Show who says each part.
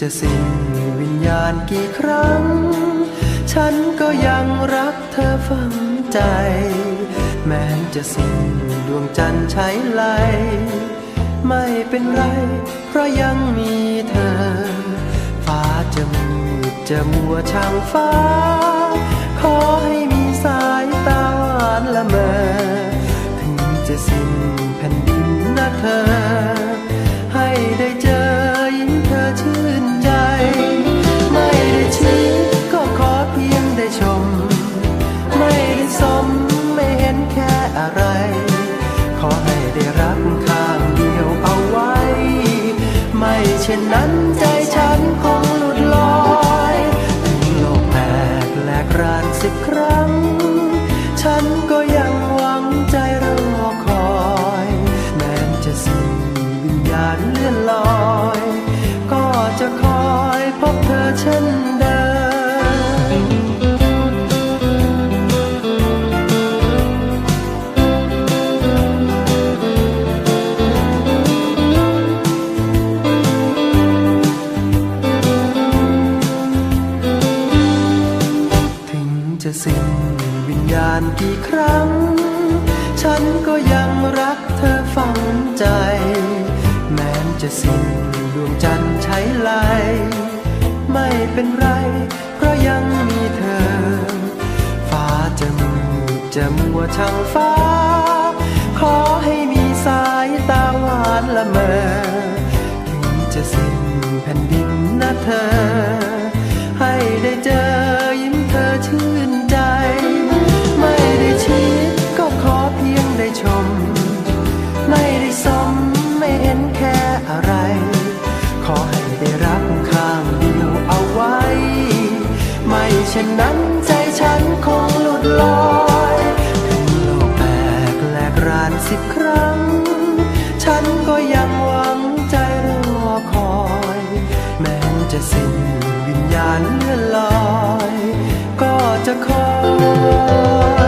Speaker 1: จะสิ้นวิญญาณกี่ครั้ง ฉันก็ยังรักเธอฝังใจ แม้จะสิ้นดวงจันทร์ใช้ไหลไม่เป็นไร เพราะยังมีเธอ ฟ้าจะมืดจะมัวช่างฟ้า ขอให้มีสายตาหวานละเมอ ถึงจะสิ้นแผ่นดินนะเธอ ไม่เช่นนั้นใจฉันคงหลุดลอยถึงโลกแตกแหลกรานสิบครั้ง ฉันก็ยังหวังใจรอคอย แม้จะสิ้นวิญญาณเลื่อนลอย ก็จะคอยพบเธอเช่น จะสิ้นวิญญาณกี่ครั้ง ฉันก็ยังรักเธอฝังใจ แม้จะสิ้นดวงจันทร์ใช้ไหลไม่เป็นไร เพราะยังมีเธอ ฟ้าจะมืดจะมัวช่างฟ้า ขอให้มีสายตาหวานละเมอ ไม่ได้สมไม่เห็นแค่อะไร ขอให้ได้รักข้างเดียวเอาไว้ ไม่เช่นนั้นใจฉันคงหลุดลอยถึงโลกแตกแหลกรานสิบครั้ง ฉันก็ยังหวังใจรอคอย แม้จะสิ้นวิญญาณเลื่อนลอย ก็จะคอย